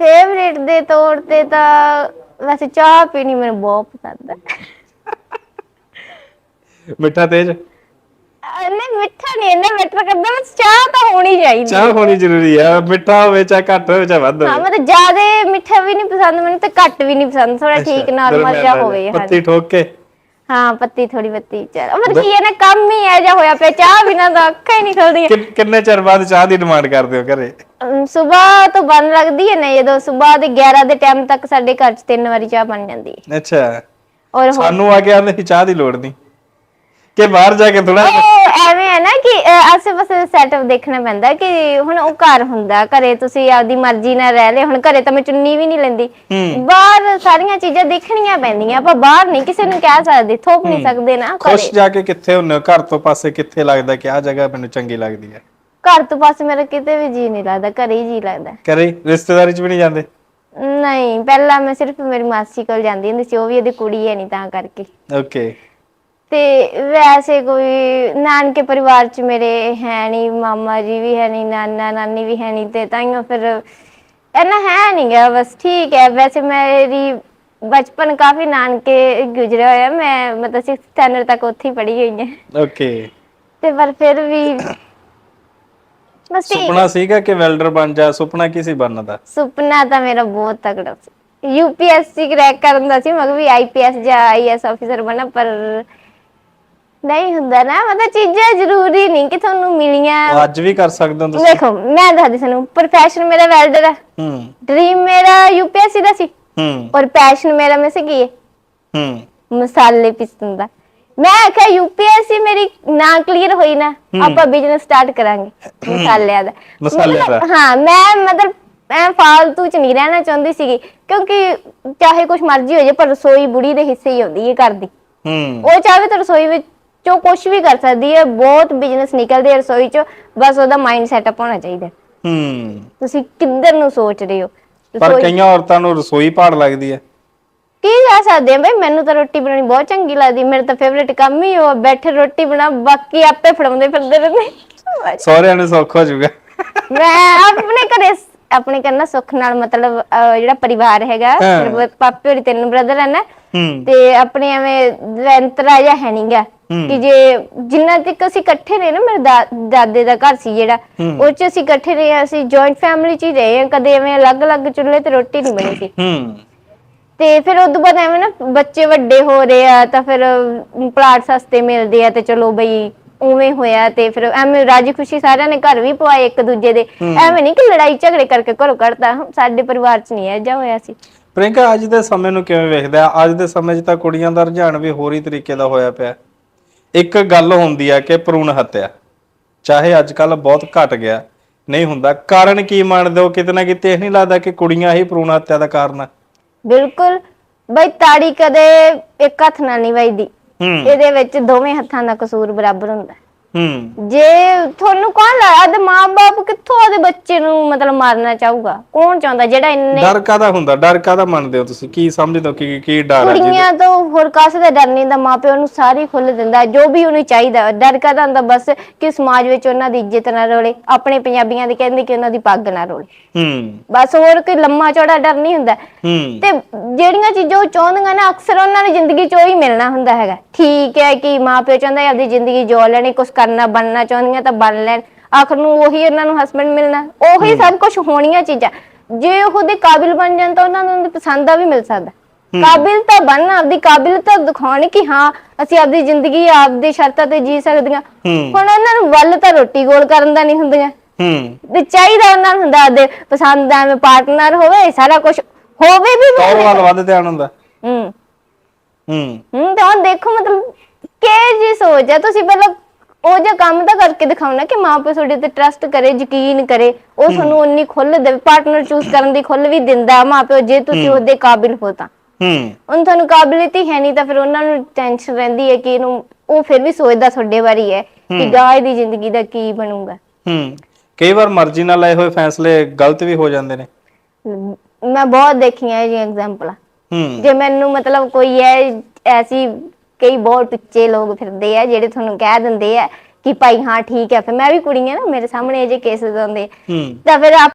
Favourite ਦੇ ਤੌਰ ਤੇ ਤਾਂ ਵੈਸੇ ਚਾਹ ਪੀਣੀ ਮੈਨੂੰ ਬਹੁਤ ਪਸੰਦ ਹੈ। ਮਿੱਠਾ ਤੇਜ? ਅਹ ਨਹੀਂ ਮਿੱਠਾ ਨਹੀਂ ਇੰਨਾ ਮੈਟਰ ਕਰਦਾ ਬਸ ਚਾਹ ਤਾਂ ਹੋਣੀ ਚਾਹੀਦੀ ਚਾਹ ਹੋਣੀ ਜ਼ਰੂਰੀ ਆ ਮਿੱਠਾ ਹੋਵੇ ਚਾਹ ਘੱਟ ਹੋਵੇ ਚਾਹ ਵੱਧ ਹਾਂ ਹੋਵੇ। ਮਤਲਬ ਜ਼ਿਆਦਾ ਮਿੱਠਾ ਵੀ ਨਹੀਂ ਪਸੰਦ ਮੈਨੂੰ ਤੇ ਘੱਟ ਵੀ ਨਹੀਂ ਪਸੰਦ ਥੋੜਾ ਠੀਕ ਨਾਰਮਲ ਜਿਹਾ ਜਿਹਾ। ਹੋਵੇ ਹਾਂ ਪੱਤੀ ਠੋਕ ਕੇ। ਹਾਂ ਪੱਤੀ ਥੋੜੀ ਬੱਤੀ ਚੱਲ। ਮਤਲਬ ਕੀ ਹੈ ਨਾ ਕੰਮ ਹੀ ਐ ਜਾ ਹੋਇਆ ਪਿਆ ਚਾਹ ਬਿਨਾਂ ਤਾਂ ਅੱਖਾਂ ਹੀ ਨਹੀਂ ਖੁੱਲਦੀਆਂ। ਕਿ- ਕਿੰਨੇ ਚਿਰ ਬਾਅਦ ਚਾਹ ਦੀ ਡਿਮਾਂਡ ਕਰਦੇ ਹੋ ਘਰੇ? ਸਵੇਰ ਤੋਂ ਬਣ ਲੱਗਦੀ ਹੈ ਨਾ ਜਦੋਂ ਸਵੇਰ ਦੇ 11 ਦੇ ਟਾਈਮ ਤੱਕ ਸਾਡੇ ਘਰ 'ਚ ਤਿੰਨ ਵਾਰੀ ਚਾਹ ਬਣ ਜਾਂਦੀ ਹੈ। ਅੱਛਾ। ਔਰ ਸਾਨੂੰ ਆ ਕੇ ਆਂਦੇ ਸੀ ਚਾਹ ਦੀ ਲੋੜ ਨਹੀਂ ਕਿ ਬਾਹਰ ਜਾ ਕੇ ਥੋੜਾ ਐਵੇਂ ਹੈ ਨਾ ਕਿ ਆਸੇ-ਪਾਸੇ ਸੈਟਅਪ ਦੇਖਣਾ ਪੈਂਦਾ ਕਿ ਹੁਣ ਉਹ ਘਰ ਹੁੰਦਾ ਘਰੇ ਤੁਸੀਂ ਆਪਦੀ ਮਰਜ਼ੀ ਨਾਲ ਰਹਿ ਲੈ ਹੁਣ ਘਰੇ ਤਾਂ ਮੈਂ ਚੁੰਨੀ ਵੀ ਨਹੀਂ ਲੈਂਦੀ। ਬਾਹਰ ਸਾਰੀਆਂ ਚੀਜ਼ਾਂ ਦੇਖਣੀਆਂ ਪੈਂਦੀਆਂ ਆਪਾਂ ਬਾਹਰ ਨਹੀਂ ਕਿਸੇ ਨੂੰ ਕਹਿ ਸਕਦੇ ਥੋਪ ਨਹੀਂ ਸਕਦੇ ਨਾ ਖੁਸ਼ ਜਾ ਕੇ ਕਿੱਥੇ ਹੁੰਨੇ ਘਰ ਤੋਂ ਪਾਸੇ ਕਿੱਥੇ ਲੱਗਦਾ ਕਿ ਆਹ ਜਗ੍ਹਾ ਮੈਨੂੰ ਚੰਗੀ ਲੱਗਦੀ ਹੈ? ਘਰ ਤੋਂ ਪਾਸੇ ਮੇਰਾ ਕਿਤੇ ਵੀ ਜੀ ਨਹੀਂ ਲੱਗਦਾ ਘਰੇ ਹੀ ਜੀ ਲੱਗਦਾ। ਘਰੇ ਰਿਸ਼ਤੇਦਾਰੀ 'ਚ ਵੀ ਨਹੀਂ ਜਾਂਦੇ? ਨਹੀਂ ਪਹਿਲਾਂ ਮੈਂ ਸਿਰਫ ਮੇਰੀ ਮਾਸੀ ਕੋਲ ਜਾਂਦੀ ਹੁੰਦੀ ਸੀ ਉਹ ਵੀ ਇਹਦੀ ਕੁੜੀ ਹੈ ਨਹੀਂ ਤਾਂ ਕਰਕੇ। ਓਕੇ। ਤੇ ਵੈਸੇ ਕੋਈ ਨਾਨਕੇ ਪਰਿਵਾਰ ਚ ਮੇਰੇ ਹੈ ਨਹੀਂ ਮਾਮਾ ਜੀ ਵੀ ਹੈ ਨਹੀਂ ਨਾਨਾ ਨਾਨੀ ਵੀ ਹੈ ਨਹੀਂ ਤੇ ਤਾਈਓ ਫਿਰ ਇਹਨਾਂ ਹੈ ਨਹੀਂ ਗਾ ਬਸ ਠੀਕ ਹੈ। ਵੈਸੇ ਮੇਰੀ ਬਚਪਨ ਕਾਫੀ ਨਾਨਕੇ ਗੁਜ਼ਰਿਆ ਹੋਇਆ ਮੈਂ ਮਤਲਬ 6th ਸਟੈਂਡਰਡ ਤੱਕ ਉੱਥੇ ਹੀ ਪੜ੍ਹੀ ਹੋਈ ਹਾਂ। ਓਕੇ। ਤੇ ਪਰ ਫਿਰ ਵੀ ਬਸ ਠੀਕ ਸੁਪਨਾ ਸੀਗਾ ਕਿ ਵੈਲਡਰ ਬਣ ਜਾ ਸੁਪਨਾ ਕੀ ਸੀ ਬਣਨ ਦਾ? ਸੁਪਨਾ ਤਾਂ ਮੇਰਾ ਬਹੁਤ ਤਕੜਾ ਸੀ। ਯੂਪੀਐਸਸੀ ਕਰੈਕ ਕਰਨ ਦਾ ਸੀ ਮਗਰ ਵੀ ਆਈਪੀਐਸ ਜਾਂ ਆਈਐਸ ਅਫੀਸਰ ਬਣਾ ਪਰ ਨਹੀਂ ਹੁੰਦਾ ਨਾ ਮਤਲਬ ਚੀਜ਼ਾਂ ਜ਼ਰੂਰੀ ਨਹੀਂ ਕਿ ਤੁਹਾਨੂੰ ਮਿਲੀਆਂ। ਉਹ ਅੱਜ ਵੀ ਕਰ ਸਕਦੇ ਹੋ ਤੁਸੀਂ। ਦੇਖੋ ਮੈਂ ਦੱਸਦੀ ਤੁਹਾਨੂੰ ਪ੍ਰੋਫੈਸ਼ਨ ਮੇਰਾ ਵੈਲਡਰ ਹੈ ਹੂੰ। ਡ੍ਰੀਮ ਮੇਰਾ ਯੂਪੀਐਸਸੀ ਦਾ ਸੀ। ਹੂੰ। ਔਰ ਪੈਸ਼ਨ ਮੇਰਾ ਮੈਂ ਸੀ ਕੀ ਹੈ। ਹੂੰ ਮਸਾਲੇ ਪਿਸਣ ਦਾ। ਮੈਂ ਆਖਿਆ ਯੂਪੀਐਸਸੀ ਮੇਰੀ ਨਾ ਕਲੀਅਰ ਹੋਈ ਨਾ ਆਪਾਂ ਬਿਜ਼ਨਸ ਸਟਾਰਟ ਕਰਾਂਗੇ ਮਸਾਲਿਆਂ ਦਾ। ਮਸਾਲਿਆਂ ਦਾ। ਮਤਲਬ, ਹਾਂ ਮੈਂ ਮਤਲਬ ਮੈਂ ਫਾਲਤੂ ਚ ਨਹੀਂ ਰਹਿਣਾ ਚਾਹੁੰਦੀ ਸੀਗੀ ਕਿਉਂਕਿ ਚਾਹੇ ਕੁਝ ਮਰਜ਼ੀ ਹੋ ਜਾਏ ਪਰ ਰਸੋਈ ਬੁੜੀ ਦੇ ਹਿੱਸੇ ਹੀ ਹੁੰਦੀ ਹੈ ਘਰ ਦੀ। ਹੂੰ। ਉਹ ਚਾਹੇ ਤਾਂ ਰਸੋਈ ਵਿੱਚੋਂ ਕੁਝ ਵੀ ਕਰ ਸਕਦੀ ਹੈ ਬਹੁਤ ਬਿਜ਼ਨਸ ਨਿਕਲਦੇ ਆ ਰਸੋਈ ਚੋਂ ਬਸ ਉਹਦਾ ਮਾਈਂਡ ਸੈਟਅਪ ਹੋਣਾ ਚਾਹੀਦਾ ਹੂੰ। ਤੁਸੀਂ ਕਿੱਧਰ ਨੂੰ ਸੋਚ ਰਹੇ ਹੋ? ਪਰ ਰਸੋਈ ਕਈਆਂ ਔਰਤਾਂ ਨੂੰ ਰਸੋਈ ਪਾੜ ਲੱਗਦੀ ਹੈ। ਕੀ ਜਾ ਸਕਦੇ ਆ ਬਈ ਮੈਨੂੰ ਤਾਂ ਰੋਟੀ ਬਣਾਉਣੀ ਬਹੁਤ ਚੰਗੀ ਲੱਗਦੀ ਮੇਰਾ ਤਾਂ ਫੇਵਰੇਟ ਕੰਮ ਹੀ ਉਹ ਆ, ਬੈਠੇ ਰੋਟੀ ਬਣਾ ਬਾਕੀ ਆਪੇ ਫੜਾਉਂਦੇ ਫਿਰਦੇ ਰਹਿੰਦੇ। ਸਹੁਰਿਆਂ ਨੂੰ ਸੌਖ ਹੋ ਜਾਊਗਾ। ਮੈਂ ਆਪਣੇ ਘਰੇ ਸ- ਆਪਣੇ ਘਰ ਨਾ ਸੁੱਖ ਨਾਲ ਮਤਲਬ ਅਹ, ਜਿਹੜਾ ਪਰਿਵਾਰ ਹੈਗਾ ਹਾਂ। ਮੇਰੇ ਪਾਪੇ ਹੋਰੀ ਤਿੰਨ ਬ੍ਰਦਰ ਹਨ ਹੂੰ ਤੇ ਆਪਣੇ ਐਵੇਂ ਵੈਂਤਰਾ ਜਾਂ ਹੈ ਨਹੀਂਗਾ। ਕਿ ਜੇ ਜਿੰਨਾ ਤੱਕ ਅਸੀਂ ਇਕੱਠੇ ਰਹੇ ਨਾ ਮੇਰੇ ਦਾ- ਦਾਦੇ ਦਾ ਘਰ ਸੀ ਜਿਹੜਾ। ਉਹ ਚ ਅਸੀਂ ਇਕੱਠੇ ਰਹੇ ਹਾਂ, ਅਸੀਂ ਜੁਆਇੰਟ ਫੈਮਿਲੀ ਚ ਹੀ ਰਹੇ ਹਾਂ ਕਦੇ ਐਵੇਂ ਅਲੱਗ-ਅਲੱਗ ਚੁੱਲ੍ਹੇ ਤੇ ਰੋਟੀ ਨਹੀਂ ਬਣੀ ਸੀ। ਹੂੰ। ਤੇ ਫਿਰ ਤੋਂ ਬਾਅਦ ਐਵੇਂ ਨਾ ਬੱਚੇ ਵੱਡੇ ਹੋ ਰਹੇ ਆ ਤਾਂ ਫਿਰ ਪਲਾਟ ਸਸਤੇ ਮਿਲਦੇ ਆ ਤੇ ਚਲੋ ਬਈ ਉਵੇਂ ਹੋਇਆ ਤੇ ਫਿਰ ਐਵੇਂ ਰਾਜੀ ਖੁਸ਼ੀ ਸਾਰਿਆਂ ਨੇ ਘਰ ਵੀ ਪਵਾਏ ਇੱਕ ਦੂਜੇ ਦੇ। ਐਵੇਂ ਨਹੀਂ ਕਿ ਲੜਾਈ ਝਗੜੇ ਕਰਕੇ ਘਰੋਂ ਕੱਢਤਾ ਸਾਡੇ ਪਰਿਵਾਰ 'ਚ ਨਹੀਂ ਐਜਾ ਹੋਇਆ ਸੀ। ਪ੍ਰਿੰਕਾ ਅੱਜ ਦੇ ਸਮੇਂ ਨੂੰ ਕਿਵੇਂ ਵੇਖਦਾ? ਹੈ? ਅੱਜ ਦੇ ਸਮੇਂ 'ਚ ਤਾਂ ਕੁੜੀਆਂ ਦਾ ਰੁਝਾਨ ਵੀ ਹੋਰ ਹੀ ਤਰੀਕੇ ਦਾ ਹੋਇਆ ਪਿਆ। ਇੱਕ ਗੱਲ ਹੁੰਦੀ ਹੈ ਕਿ ਭਰੂਣ ਹੱਤਿਆ ਚਾਹੇ ਅੱਜ ਕੱਲ ਬਹੁਤ ਘਟ ਗਿਆ ਨਹੀਂ ਹੁੰਦਾ। ਕਾਰਨ ਕੀ ਮੰਨਦੇ ਹੋ? ਕਿਤੇ ਨਾ ਕਿਤੇ ਇਹ ਨਹੀਂ ਲੱਗਦਾ ਕਿ ਕੁੜੀਆਂ ਹੀ ਭਰੂਣ ਹੱਤਿਆ ਦਾ ਕਾਰਨ ਹੈ ਬਿਲਕੁਲ। ਬਈ ਤਾੜੀ ਕਦੇ ਇੱਕ ਹੱਥ ਨਾਲ ਨਹੀਂ ਵੱਜਦੀ। ਹੂੰ। ਇਹਦੇ ਵਿੱਚ ਦੋਵੇਂ ਹੱਥਾਂ ਦਾ ਕਸੂਰ ਬਰਾਬਰ ਹੁੰਦਾ। ਹੂੰ ਜੇ ਤੁਹਾਨੂੰ ਕੌਣ ਲੱਗਦਾ ਮਾਂ-ਬਾਪ ਕਿੱਥੋਂ ਉਹਦੇ ਬੱਚੇ ਨੂੰ ਮਤਲਬ ਮਾਰਨਾ ਚਾਹੂਗਾ? ਕੌਣ ਚਾਹੁੰਦਾ ਜਿਹੜਾ ਇੰਨੇ ਡਰ ਕਾਦਾ ਹੁੰਦਾ? ਡਰ ਕਾਦਾ ਮੰਨਦੇ ਹੋ ਤੁਸੀਂ? ਕੀ ਸਮਝਦੇ ਹੋ? ਕਿ ਕੀ ਡਰ ਹੈ ਜੀ ਕੁੜੀਆਂ ਤੋਂ ਹੋਰ ਕਾਸੇ ਦਾ ਡਰ ਨਹੀਂ ਦਾ ਮਾਪਿਓ ਨੂੰ ਸਾਰੀ ਖੁੱਲ ਦਿੰਦਾ ਜੋ ਵੀ ਉਹਨੂੰ ਚਾਹੀਦਾ। ਡਰ ਕਾਹਦਾ ਹੁੰਦਾ? ਬਸ ਕਿ ਸਮਾਜ ਵਿੱਚ ਉਹਨਾਂ ਦੀ ਇੱਜ਼ਤ ਨਾ ਰੋਲੇ ਆਪਣੇ ਪੰਜਾਬੀਆਂ ਦੇ ਕਹਿੰਦੇ ਕਿ ਉਹਨਾਂ ਦੀ ਪੱਗ ਨਾ ਰੋਲੇ। ਹੂੰ। ਬਸ ਹੋਰ ਕੋਈ ਲੰਮਾ ਚੌੜਾ ਡਰ ਨਹੀਂ ਹੁੰਦਾ। ਹੂੰ। ਤੇ ਜਿਹੜੀਆਂ ਚੀਜ਼ਾਂ ਉਹ ਚਾਹੁੰਦੀਆਂ ਨਾ ਅਕਸਰ ਉਹਨਾਂ ਨੂੰ ਜ਼ਿੰਦਗੀ 'ਚ ਉਹੀ ਮਿਲਣਾ ਹੁੰਦਾ ਹੈਗਾ। ਠੀਕ ਹੈ ਕਿ ਮਾਪਿਓ ਚਾਹੁੰਦਾ ਹੈ ਆਪਦੀ ਜ਼ਿੰਦਗੀ ਜੋ ਲੈਣੀ ਕੁਝ ਕਰਨਾ ਬਣਨਾ ਚਾਹੁੰਦੀਆਂ ਤਾਂ ਬਣ ਲੈਣ। ਆਖਰ ਨੂੰ ਉਹੀ ਉਹਨਾਂ ਨੂੰ ਹਸਬੰਡ ਮਿਲਣਾ। ਉਹੀ ਸਭ ਕੁਝ ਹੋਣੀਆਂ ਚੀਜ਼ਾਂ। ਜੇ ਉਹ ਦੇ ਕਾਬਿਲ ਬਣ ਜਾਣ ਤਾਂ ਉਹਨਾਂ ਨੂੰ ਪਸੰਦ ਦਾ ਵੀ ਮਿਲ ਸਕਦਾ। ਕਾਬਿਲ ਤਾਂ ਬਣਨ ਆਪਦੀ ਕਾਬਿਲਤਾ ਦਿਖਾਉਣ ਕਿ ਹਾਂ ਅਸੀਂ ਆਪਦੀ ਜ਼ਿੰਦਗੀ ਆਪਦੀ ਸ਼ਰਤਾਂ ਤੇ ਜੀ ਸਕਦੀਆਂ ਹੁਣ ਉਹਨਾਂ ਨੂੰ ਵੱਲ ਤਾਂ ਰੋਟੀ ਗੋਲ ਕਰਨ ਦਾ ਨਹੀਂ ਹੁੰਦੀਆਂ। ਹੂੰ। ਤੇ ਚਾਹੀਦਾ ਉਹਨਾਂ ਨੂੰ ਹੁੰਦਾ ਆਪਦੇ ਪਸੰਦ ਦਾ ਐਵੇਂ ਪਾਰਟਨਰ ਹੋਵੇ ਸਾਰਾ ਕੁਝ ਹੋਵੇ ਵੀ ਤੌਰ ਵੱਲ ਵੱਧ ਧਿਆਨ ਹੁੰਦਾ। ਹੂੰ। ਹੂੰ। ਹੂੰ ਤਾਂ ਦੇਖੋ ਮਤਲਬ ਕਿ ਜੀ ਸੋਚ ਹੈ? ਤੁਸੀਂ ਪਹਿਲਾਂ ਉਹ ਜਿਹਾ ਕੰਮ ਤਾਂ ਕਰਕੇ ਦਿਖਾਉਣਾ ਕਿ ਮਾਂ ਪਿਓ ਤੁਹਾਡੇ ਤੇ ਟਰਸਟ ਕਰੇ ਯਕੀਨ ਕਰੇ। ਉਹ ਤੁਹਾਨੂੰ ਉਨੀ ਖੁੱਲ ਦੇਵੇ ਪਾਰਟਨਰ ਚੂਜ਼ ਕਰਨ ਦੀ ਖੁੱਲ ਵੀ ਦਿੰਦਾ ਮਾਂ ਪਿਓ ਜੇ ਤੁਸੀਂ ਉਹਦੇ ਕਾਬਿਲ ਹੋ ਤਾਂ। ਹੂੰ। ਹੁਣ ਤੁਹਾਨੂੰ ਕਾਬਲੀਅਤ ਹੀ ਹੈ ਨਹੀਂ ਤਾਂ ਫਿਰ ਉਹਨਾਂ ਨੂੰ ਟੈਨਸ਼ਨ ਰਹਿੰਦੀ ਹੈ ਕਿ ਇਹਨੂੰ ਉਹ ਫਿਰ ਵੀ ਸੋਚਦਾ ਤੁਹਾਡੇ ਬਾਰੇ ਹੈ ਕਿ ਗਾਇ ਦੀ ਜ਼ਿੰਦਗੀ ਦਾ ਕੀ ਬਣੂਗਾ। ਹੂੰ। ਕਈ ਵਾਰ ਮਰਜ਼ੀ ਨਾਲ ਲਏ ਹੋਏ ਫੈਸਲੇ ਗਲਤ ਵੀ ਹੋ ਜਾਂਦੇ ਨੇ। ਮੈਂ ਬਹੁਤ ਦੇਖੀਆਂ ਇਹ ਜੀ ਐਗਜ਼ਾਮਪਲਾਂ ਹੂੰ। ਜੇ ਮੈਨੂੰ ਮਤਲਬ ਕੋਈ ਹੈ ਐਸੀ ਕਈ ਬਹੁਤ ਟੁੱਚੇ ਲੋਕ ਫਿਰਦੇ ਆ ਜਿਹੜੇ ਤੁਹਾਨੂੰ ਕਹਿ ਦਿੰਦੇ ਆ ਕਿ ਭਾਈ ਹਾਂ ਠੀਕ ਹੈ ਫਿਰ ਮੈਂ ਵੀ ਕੁੜੀ ਆ ਨਾ ਮੇਰੇ ਸਾਹਮਣੇ ਇਹ ਜੇ ਕੇਸਿਸ ਆਉਂਦੇ ਤਾਂ ਫਿਰ ਆਪ